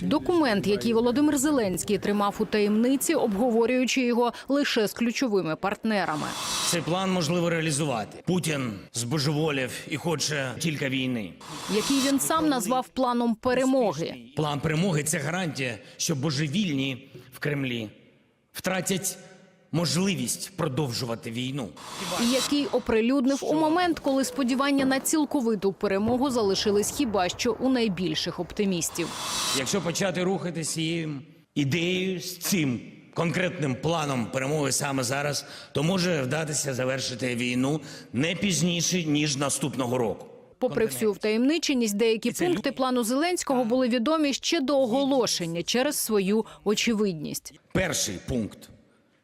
Документ, який Володимир Зеленський тримав у таємниці, обговорюючи його лише з ключовими партнерами. Цей план можливо реалізувати. Путін збожеволів і хоче тільки війни. який він сам назвав планом перемоги. План перемоги це гарантія, що божевільні в Кремлі втратять можливість продовжувати війну. який оприлюднив у момент, коли сподівання на цілковиту перемогу залишились хіба що у найбільших оптимістів. Якщо почати рухатися цією ідеєю з цим конкретним планом перемоги саме зараз, то може вдатися завершити війну не пізніше ніж наступного року. Попри всю втаємниченість, деякі пункти плану Зеленського були відомі ще до оголошення через свою очевидність. Перший пункт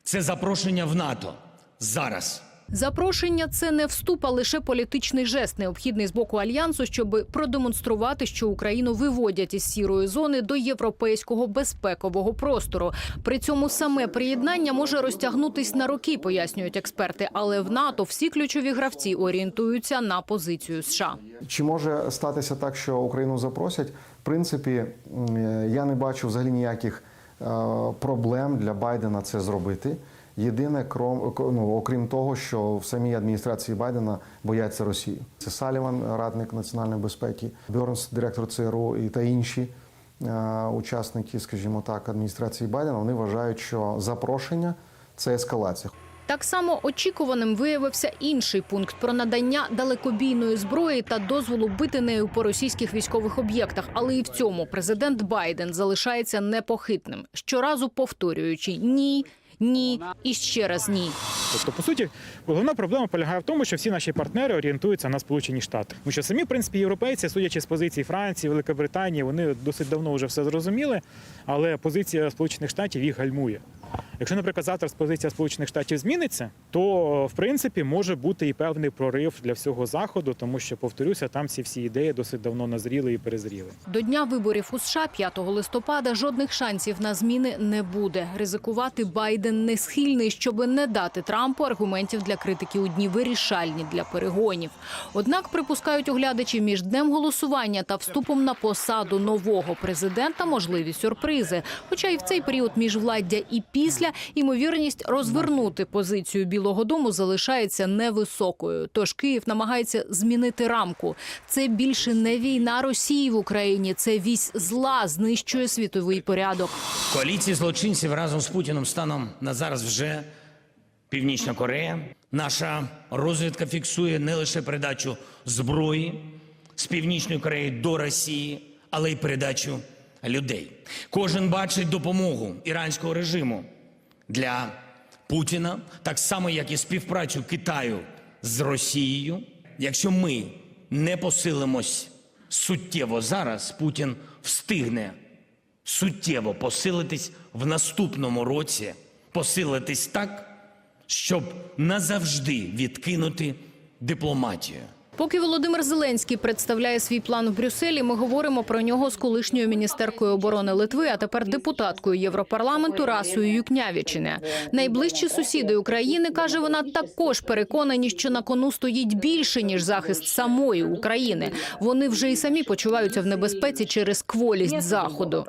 це запрошення в НАТО зараз. Запрошення це не вступ, а лише політичний жест, необхідний з боку альянсу, щоб продемонструвати, що Україну виводять із сірої зони до європейського безпекового простору. При цьому саме приєднання може розтягнутись на роки, пояснюють експерти. Але в НАТО всі ключові гравці орієнтуються на позицію США. Чи може статися так, що Україну запросять? В принципі, я не бачу взагалі ніяких проблем для Байдена це зробити. Єдине, кром, ну, окрім того, що в самій адміністрації Байдена бояться Росії. Це Саліван, радник національної безпеки, Бьорнс, директор ЦРУ і та інші е, учасники, скажімо так, адміністрації Байдена. Вони вважають, що запрошення це ескалація. Так само очікуваним виявився інший пункт про надання далекобійної зброї та дозволу бити нею по російських військових об'єктах. Але і в цьому президент Байден залишається непохитним, щоразу повторюючи ні, ні і ще раз ні. Тобто, по суті, головна проблема полягає в тому, що всі наші партнери орієнтуються на Сполучені Штати. Тому що самі, в принципі, європейці, судячи з позиції Франції, Великобританії, вони досить давно вже все зрозуміли, але позиція Сполучених Штатів їх гальмує. Якщо, наприклад, завтра позиція Сполучених Штатів зміниться, то в принципі може бути і певний прорив для всього заходу, тому що повторюся, там ці всі ідеї досить давно назріли і перезріли. До дня виборів у США 5 листопада жодних шансів на зміни не буде. Ризикувати Байден не схильний, щоб не дати Трампу аргументів для критики у дні вирішальні для перегонів. Однак припускають оглядачі між днем голосування та вступом на посаду нового президента можливі сюрпризи. Хоча і в цей період міжвладдя і після ймовірність розвернути позицію Білого Дому залишається невисокою. Тож Київ намагається змінити рамку. Це більше не війна Росії в Україні, це вісь зла знищує світовий порядок. Коаліції злочинців разом з Путіним станом на зараз вже Північна Корея. Наша розвідка фіксує не лише передачу зброї з Північної Кореї до Росії, але й передачу людей. Кожен бачить допомогу іранського режиму для Путіна, так само як і співпрацю Китаю з Росією. Якщо ми не посилимось суттєво зараз, Путін встигне суттєво посилитись в наступному році, посилитись так, щоб назавжди відкинути дипломатію. Поки Володимир Зеленський представляє свій план в Брюсселі, ми говоримо про нього з колишньою міністеркою оборони Литви, а тепер депутаткою Європарламенту Расою Юкнявічине. Найближчі сусіди України каже, вона також переконані, що на кону стоїть більше ніж захист самої України. Вони вже і самі почуваються в небезпеці через кволість заходу.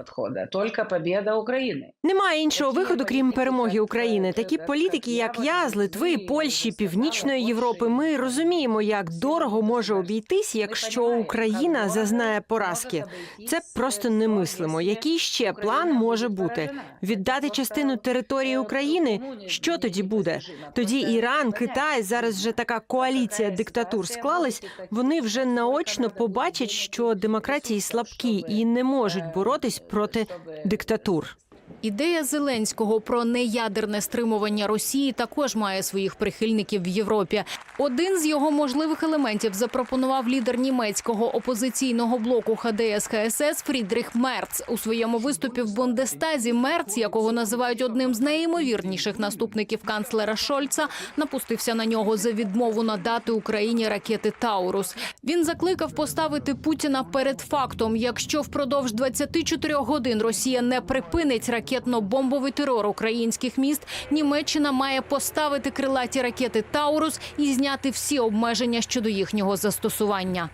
только победа Украины. Немає іншого виходу, крім перемоги України. Такі політики, як я, з Литви, Польщі, Північної Європи, ми розуміємо, як дорого може обійтись, якщо Україна зазнає поразки. Це просто немислимо. Який ще план може бути? Віддати частину території України? Що тоді буде? Тоді Іран, Китай, зараз вже така коаліція диктатур склалась. Вони вже наочно побачать, що демократії слабкі і не можуть боротись проти диктатур. Ідея Зеленського про неядерне стримування Росії також має своїх прихильників в Європі. Один з його можливих елементів запропонував лідер німецького опозиційного блоку ХДС ХСС Фрідріх Мерц у своєму виступі в Бундестазі. Мерц, якого називають одним з найімовірніших наступників канцлера Шольца, напустився на нього за відмову надати Україні ракети Таурус. Він закликав поставити Путіна перед фактом: якщо впродовж 24 годин Росія не припинить ракетно-бомбовий терор українських міст, Німеччина має поставити крилаті ракети Таурус і зняти всі обмеження щодо їхнього застосування.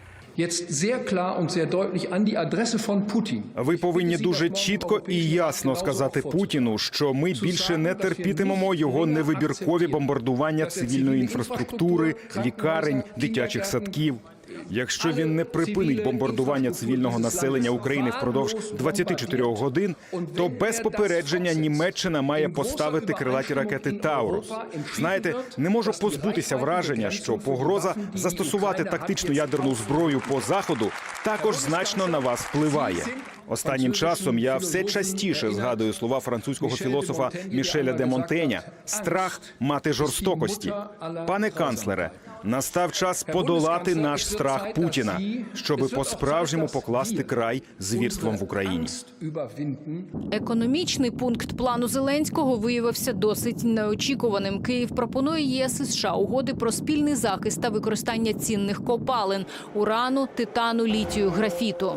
Ви повинні дуже чітко і ясно сказати Путіну, що ми більше не терпітимемо його невибіркові бомбардування цивільної інфраструктури, лікарень, дитячих садків. Якщо він не припинить бомбардування цивільного населення України впродовж 24 годин, то без попередження Німеччина має поставити крилаті ракети Таурус. Знаєте, не можу позбутися враження, що погроза застосувати тактичну ядерну зброю по заходу також значно на вас впливає. Останнім часом я все частіше згадую слова французького філософа Мішеля де Монтеня: страх мати жорстокості. Пане канцлере, настав час подолати наш страх Путіна, щоби по-справжньому покласти край звірствам в Україні. Економічний пункт плану Зеленського виявився досить неочікуваним. Київ пропонує ЄС і США угоди про спільний захист та використання цінних копалин урану, титану, літію, графіту.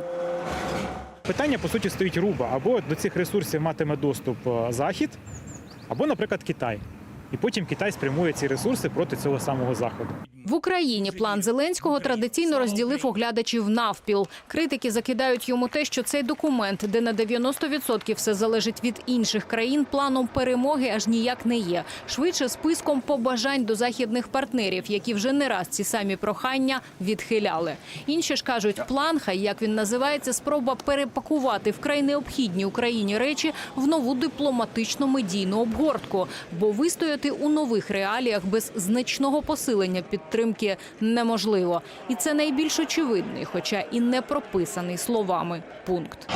Питання по суті стоїть руба. Або до цих ресурсів матиме доступ е, Захід, або, наприклад, Китай. І потім Китай спрямує ці ресурси проти цього самого заходу. В Україні план Зеленського традиційно розділив оглядачів навпіл. Критики закидають йому те, що цей документ, де на 90% все залежить від інших країн, планом перемоги аж ніяк не є. Швидше списком побажань до західних партнерів, які вже не раз ці самі прохання відхиляли. Інші ж кажуть, план, хай як він називається, спроба перепакувати вкрай необхідні Україні речі в нову дипломатичну медійну обгортку, бо вистояти у нових реаліях без значного посилення підтримки неможливо. І це найбільш очевидний, хоча і не прописаний словами пункт.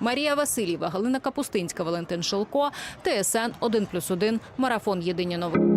Марія Васильєва, Галина Капустинська, Валентин Шелко, ТСН 1+,1, Марафон Єдині новини.